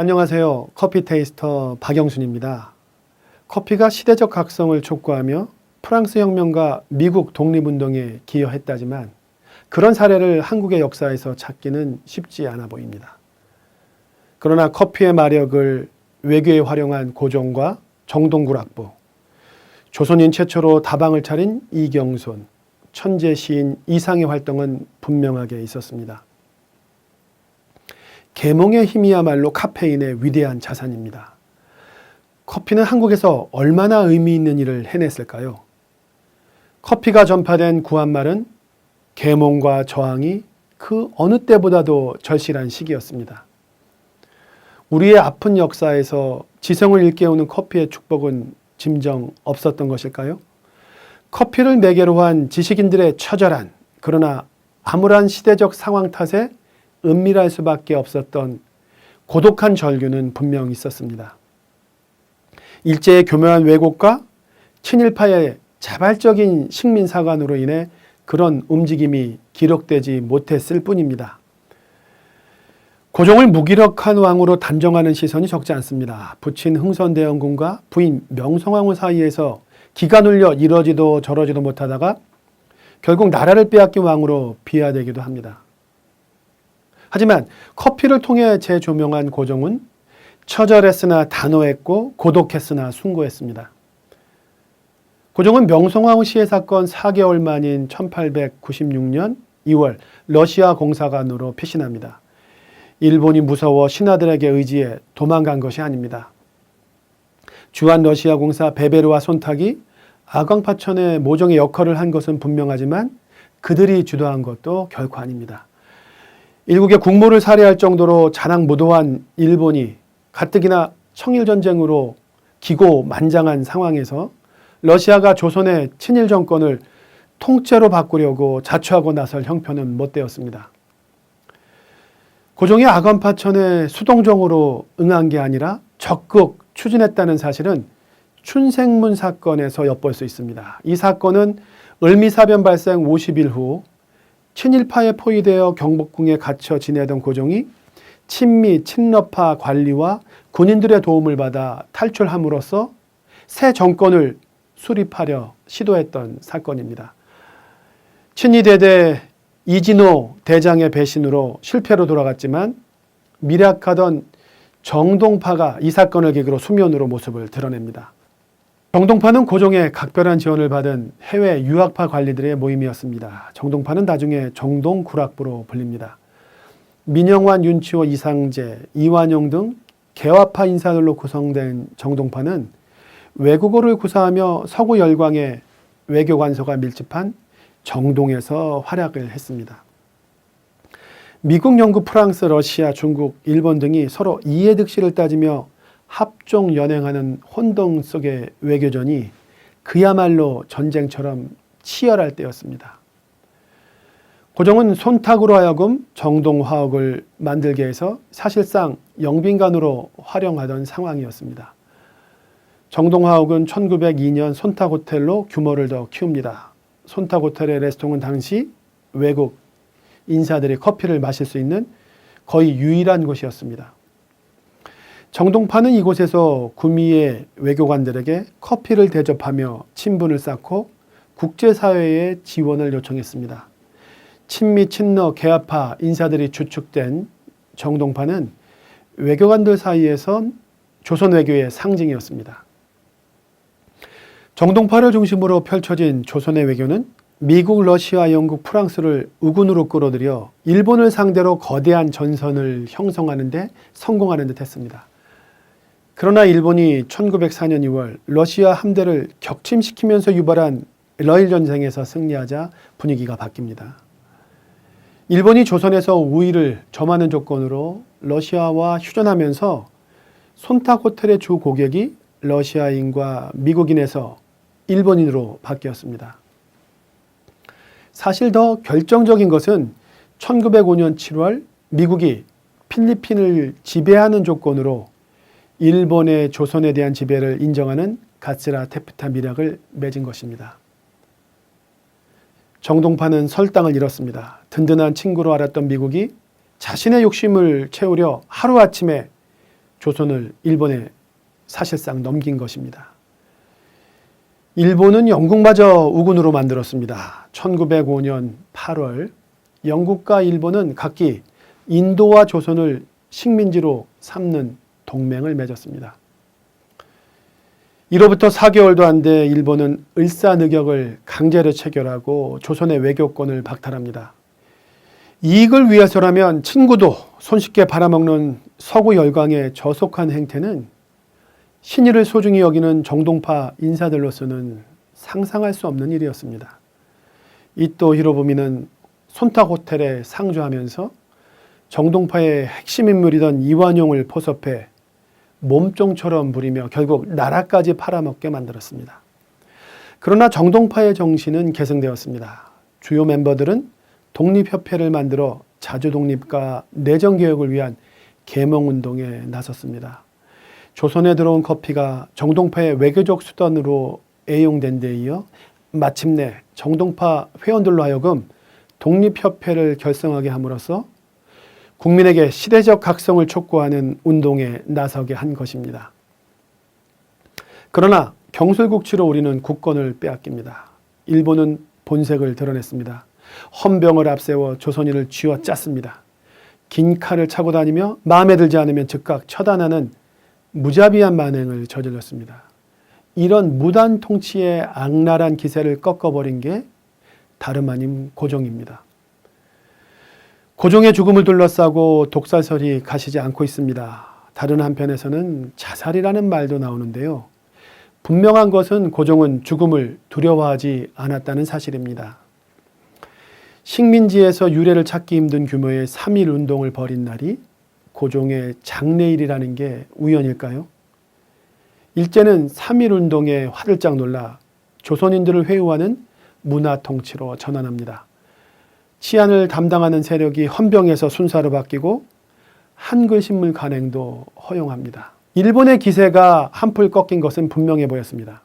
안녕하세요. 커피 테이스터 박영순입니다. 커피가 시대적 각성을 촉구하며 프랑스 혁명과 미국 독립운동에 기여했다지만 그런 사례를 한국의 역사에서 찾기는 쉽지 않아 보입니다. 그러나 커피의 마력을 외교에 활용한 고종과 정동구락부, 조선인 최초로 다방을 차린 이경손, 천재 시인 이상의 활동은 분명하게 있었습니다. 계몽의 힘이야말로 카페인의 위대한 자산입니다. 커피는 한국에서 얼마나 의미 있는 일을 해냈을까요? 커피가 전파된 구한말은 계몽과 저항이 그 어느 때보다도 절실한 시기였습니다. 우리의 아픈 역사에서 지성을 일깨우는 커피의 축복은 짐정 없었던 것일까요? 커피를 매개로 한 지식인들의 처절한 그러나 암울한 시대적 상황 탓에 은밀할 수밖에 없었던 고독한 절규는 분명 있었습니다. 일제의 교묘한 왜곡과 친일파의 자발적인 식민사관으로 인해 그런 움직임이 기록되지 못했을 뿐입니다. 고종을 무기력한 왕으로 단정하는 시선이 적지 않습니다. 부친 흥선대원군과 부인 명성황후 사이에서 기가 눌려 이러지도 저러지도 못하다가 결국 나라를 빼앗긴 왕으로 비하되기도 합니다. 하지만 커피를 통해 재조명한 고종은 처절했으나 단호했고 고독했으나 숭고했습니다. 고종은 명성황후 시해 사건 4개월 만인 1896년 2월 러시아 공사관으로 피신합니다. 일본이 무서워 신하들에게 의지해 도망간 것이 아닙니다. 주한 러시아 공사 베베르와 손탁이 아광파천의 모종의 역할을 한 것은 분명하지만 그들이 주도한 것도 결코 아닙니다. 일국의 국모를 살해할 정도로 자랑무도한 일본이 가뜩이나 청일전쟁으로 기고 만장한 상황에서 러시아가 조선의 친일 정권을 통째로 바꾸려고 자초하고 나설 형편은 못되었습니다. 고종이 아건파천에 수동적으로 응한 게 아니라 적극 추진했다는 사실은 춘생문 사건에서 엿볼 수 있습니다. 이 사건은 을미사변 발생 50일 후 친일파에 포위되어 경복궁에 갇혀 지내던 고종이 친미 친러파 관리와 군인들의 도움을 받아 탈출함으로써 새 정권을 수립하려 시도했던 사건입니다. 친이대대 이진호 대장의 배신으로 실패로 돌아갔지만 미략하던 정동파가 이 사건을 계기로 수면으로 모습을 드러냅니다. 정동파는 고종의 각별한 지원을 받은 해외 유학파 관리들의 모임이었습니다. 정동파는 나중에 정동구락부로 불립니다. 민영환, 윤치호, 이상재, 이완용 등 개화파 인사들로 구성된 정동파는 외국어를 구사하며 서구 열광의 외교관서가 밀집한 정동에서 활약을 했습니다. 미국, 영국, 프랑스, 러시아, 중국, 일본 등이 서로 이해득실을 따지며 합종 연행하는 혼동 속의 외교전이 그야말로 전쟁처럼 치열할 때였습니다. 고종은 손탁으로 하여금 정동화학을 만들게 해서 사실상 영빈관으로 활용하던 상황이었습니다. 정동화학은 1902년 손탁 호텔로 규모를 더 키웁니다. 손탁 호텔의 레스토랑은 당시 외국 인사들이 커피를 마실 수 있는 거의 유일한 곳이었습니다. 정동파는 이곳에서 구미의 외교관들에게 커피를 대접하며 친분을 쌓고 국제사회의 지원을 요청했습니다. 친미, 친러, 개화파 인사들이 주축된 정동파는 외교관들 사이에선 조선 외교의 상징이었습니다. 정동파를 중심으로 펼쳐진 조선의 외교는 미국, 러시아, 영국, 프랑스를 우군으로 끌어들여 일본을 상대로 거대한 전선을 형성하는데 성공하는 듯 했습니다. 그러나 일본이 1904년 2월 러시아 함대를 격침시키면서 유발한 러일 전쟁에서 승리하자 분위기가 바뀝니다. 일본이 조선에서 우위를 점하는 조건으로 러시아와 휴전하면서 손탁 호텔의 주 고객이 러시아인과 미국인에서 일본인으로 바뀌었습니다. 사실 더 결정적인 것은 1905년 7월 미국이 필리핀을 지배하는 조건으로 일본의 조선에 대한 지배를 인정하는 가스라 테프타 미락을 맺은 것입니다. 정동파는 설당을 잃었습니다. 든든한 친구로 알았던 미국이 자신의 욕심을 채우려 하루아침에 조선을 일본에 사실상 넘긴 것입니다. 일본은 영국마저 우군으로 만들었습니다. 1905년 8월 영국과 일본은 각기 인도와 조선을 식민지로 삼는 동맹을 맺었습니다. 이로부터 4개월도 안 돼 일본은 을사늑역을 강제로 체결하고 조선의 외교권을 박탈합니다. 이익을 위해서라면 친구도 손쉽게 팔아먹는 서구 열강의 저속한 행태는 신의를 소중히 여기는 정동파 인사들로서는 상상할 수 없는 일이었습니다. 이또 히로부미는 손탁 호텔에 상주하면서 정동파의 핵심 인물이던 이완용을 포섭해 몸종처럼 부리며 결국 나라까지 팔아먹게 만들었습니다. 그러나 정동파의 정신은 계승되었습니다. 주요 멤버들은 독립협회를 만들어 자주독립과 내정개혁을 위한 계몽운동에 나섰습니다. 조선에 들어온 커피가 정동파의 외교적 수단으로 애용된 데 이어 마침내 정동파 회원들로 하여금 독립협회를 결성하게 함으로써 국민에게 시대적 각성을 촉구하는 운동에 나서게 한 것입니다. 그러나 경술국치로 우리는 국권을 빼앗깁니다. 일본은 본색을 드러냈습니다. 헌병을 앞세워 조선인을 쥐어 짰습니다. 긴 칼을 차고 다니며 마음에 들지 않으면 즉각 처단하는 무자비한 만행을 저질렀습니다. 이런 무단 통치의 악랄한 기세를 꺾어버린 게 다름 아닌 고종입니다. 고종의 죽음을 둘러싸고 독살설이 가시지 않고 있습니다. 다른 한편에서는 자살이라는 말도 나오는데요. 분명한 것은 고종은 죽음을 두려워하지 않았다는 사실입니다. 식민지에서 유래를 찾기 힘든 규모의 3.1 운동을 벌인 날이 고종의 장례일이라는 게 우연일까요? 일제는 3.1 운동에 화들짝 놀라 조선인들을 회유하는 문화 통치로 전환합니다. 치안을 담당하는 세력이 헌병에서 순사로 바뀌고 한글 신문 간행도 허용합니다. 일본의 기세가 한풀 꺾인 것은 분명해 보였습니다.